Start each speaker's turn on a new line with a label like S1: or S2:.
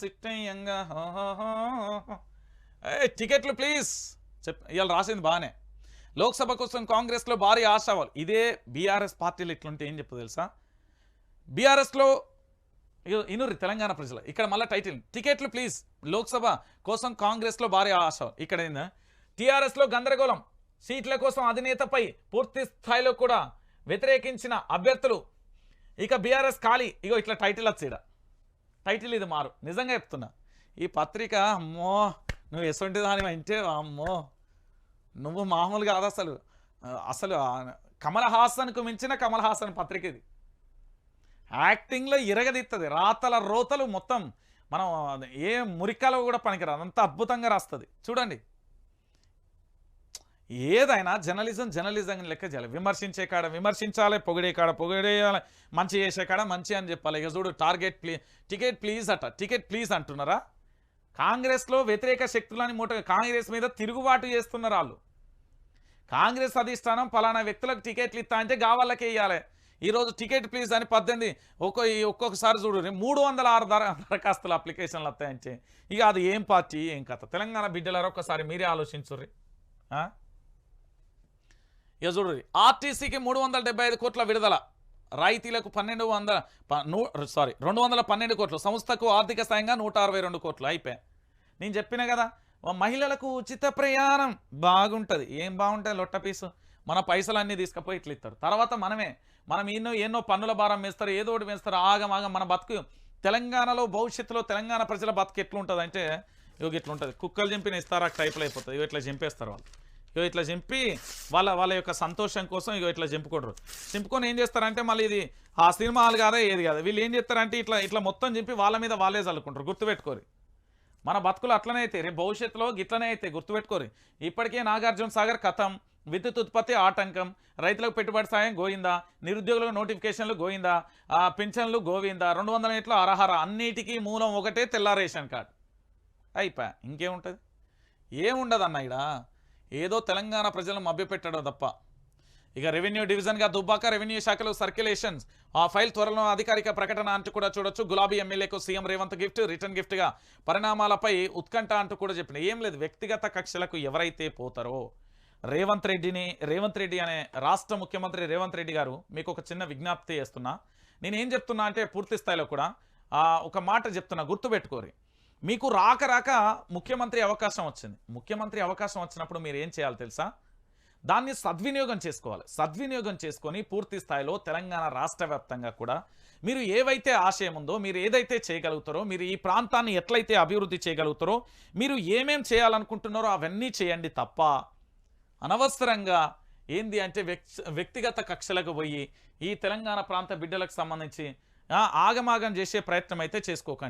S1: సిట్టయ్యంగా ఏ టికెట్లు ప్లీజ్. చెప్ ఇవాళ రాసింది బాగానే లోక్సభ కోసం కాంగ్రెస్లో భారీ ఆశావాలు. ఇదే బీఆర్ఎస్ పార్టీలు ఇట్లుంటే ఏం చెప్పు తెలుసా? బీఆర్ఎస్లో ఇనురి తెలంగాణ ప్రజలు. ఇక్కడ మళ్ళీ టైటిల్. టికెట్లు ప్లీజ్. లోక్సభ కోసం కాంగ్రెస్లో భారీ ఆశ ఇక్కడ ఏందా? టీఆర్ఎస్లో గందరగోళం. సీట్ల కోసం అధినేతపై పూర్తి స్థాయిలో కూడా వ్యతిరేకించిన అభ్యర్థులు. ఇక బీఆర్ఎస్ ఖాళీ. ఇగో ఇట్లా టైటిల్ వచ్చేడా టైటిల్ ఇది మారు. నిజంగా చెప్తున్నా. ఈ పత్రిక అమ్మో నువ్వు ఎసొంటి దాని అంటే అమ్మో నువ్వు మామూలు కాదు అసలు. అసలు కమల్ హాసన్కు మించిన కమల్ హాసన్ పత్రిక ఇది. యాక్టింగ్లో ఇరగదిస్తుంది రాతల రోతలు మొత్తం. మనం ఏ మురికాలో కూడా పనికిరాదు. అంత అద్భుతంగా రాస్తుంది. చూడండి. ఏదైనా జర్నలిజం జర్నలిజం లెక్క చేయాలి. విమర్శించే కాడ విమర్శించాలి పొగిడే కాడ పొగిడేయాలి మంచి చేసే కాడ మంచి అని చెప్పాలి. ఇక చూడు టార్గెట్ ప్లీ టికెట్ ప్లీజ్ అట టికెట్ ప్లీజ్ అంటున్నారా? కాంగ్రెస్లో వ్యతిరేక శక్తులని మూట కాంగ్రెస్ మీద తిరుగుబాటు చేస్తున్నారు వాళ్ళు. కాంగ్రెస్ అధిష్టానం పలానా వ్యక్తులకు టికెట్లు ఇస్తా అంటే గావాళ్ళకే ఇవ్వాలి ఈరోజు టికెట్ ప్లీజ్ అని పద్దెనిమిది ఒక్కో ఈ ఒక్కొక్కసారి చూడు మూడు వందల ఆరు దర దరఖాస్తులు అప్లికేషన్లు వస్తాయంటే ఇక అది ఏం పార్టీ ఏం కథ? తెలంగాణ బిడ్డలారా ఒక్కసారి మీరే ఆలోచించుర్రి. ఇక ఆర్టీసీకి మూడు వందల డెబ్బై ఐదు కోట్ల విడుదల. రాయితీలకు పన్నెండు వందల ప- నూ సారీ రెండు వందల పన్నెండు కోట్లు సంస్థకు ఆర్థిక సాయంగా నూట అరవై రెండు కోట్లు అయిపోయాయి. నేను చెప్పిన కదా మహిళలకు ఉచిత ప్రయాణం బాగుంటుంది. ఏం బాగుంటుంది? లొట్ట పీసు. మన పైసలన్నీ తీసుకుపోయి ఇట్లా ఇస్తారు తర్వాత మనమే మనం ఎన్నో ఎన్నో పన్నుల భారం వేస్తారు ఏదో ఒకటి వేస్తారు ఆగం ఆగం మన బతుకు తెలంగాణలో భవిష్యత్తులో తెలంగాణ ప్రజల బతుకు ఎట్లుంటుంది అంటే ఇవి ఇట్లుంటుంది. కుక్కలు చింపిన ఇస్తారా టైప్లో అయిపోతుంది ఇవి ఇట్లా చింపేస్తారు వాళ్ళు. ఇగో ఇట్లా చింపి వాళ్ళ వాళ్ళ యొక్క సంతోషం కోసం ఇగో ఇట్లా చింపుకోడరు చింపుకొని ఏం చేస్తారంటే మళ్ళీ ఇది ఆ సినిమా హాల్ కాదా ఏది కాదు. వీళ్ళు ఏం చేస్తారంటే ఇట్లా ఇట్లా మొత్తం చింపి వాళ్ళ మీద వాళ్ళే చల్లుకుంటారు. గుర్తుపెట్టుకోరు. మన బతుకులు అట్లనే అయితే రేపు భవిష్యత్తులో గిట్లనే అయితే గుర్తుపెట్టుకోరు. ఇప్పటికే నాగార్జున సాగర్ కథం విద్యుత్ ఉత్పత్తి ఆటంకం రైతులకు పెట్టుబడి సాయం గోయిందా నిరుద్యోగులకు నోటిఫికేషన్లు గోయిందా పింఛన్లు గోవిందా రెండు వందల ఇట్ల అర్హర అన్నిటికీ మూలం ఒకటే తెల్ల రేషన్ కార్డ్. అయిపోయా ఇంకేముంటుంది? ఏముండదు అన్న ఇడ? ఏదో తెలంగాణ ప్రజలను మభ్యపెట్టడం తప్ప. ఇక రెవెన్యూ డివిజన్గా దుబ్బాక రెవెన్యూ శాఖలో సర్క్యులేషన్స్. ఆ ఫైల్ త్వరలో అధికారిక ప్రకటన అంటూ కూడా చూడొచ్చు. గులాబీ ఎమ్మెల్యేకు సీఎం రేవంత్ గిఫ్ట్ రిటర్న్ గిఫ్ట్గా. పరిణామాలపై ఉత్కంఠ అంటూ కూడా చెప్పిన. ఏం లేదు వ్యక్తిగత కక్షలకు ఎవరైతే పోతారో. రేవంత్ రెడ్డిని రేవంత్ రెడ్డి అనే రాష్ట్ర ముఖ్యమంత్రి రేవంత్ రెడ్డి గారు మీకు ఒక చిన్న విజ్ఞప్తి చేస్తున్నా. నేనేం చెప్తున్నా అంటే పూర్తి స్థాయిలో కూడా ఒక మాట చెప్తున్నా. గుర్తుపెట్టుకోరి. మీకు రాక రాక ముఖ్యమంత్రి అవకాశం వచ్చింది. ముఖ్యమంత్రి అవకాశం వచ్చినప్పుడు మీరు ఏం చేయాలి తెలుసా? దాన్ని సద్వినియోగం చేసుకోవాలి. సద్వినియోగం చేసుకొని పూర్తి స్థాయిలో తెలంగాణ రాష్ట్ర వ్యాప్తంగా కూడా మీరు ఏవైతే ఆశయం ఉందో మీరు ఏదైతే చేయగలుగుతారో మీరు ఈ ప్రాంతాన్ని ఎట్లయితే అభివృద్ధి చేయగలుగుతారో మీరు ఏమేం చేయాలనుకుంటున్నారో అవన్నీ చేయండి తప్ప అనవసరంగా ఏంది అంటే వ్యక్తిగత కక్షలకు పోయి ఈ తెలంగాణ ప్రాంత బిడ్డలకు సంబంధించి ఆగమాగం చేసే ప్రయత్నం అయితే చేసుకోకండి.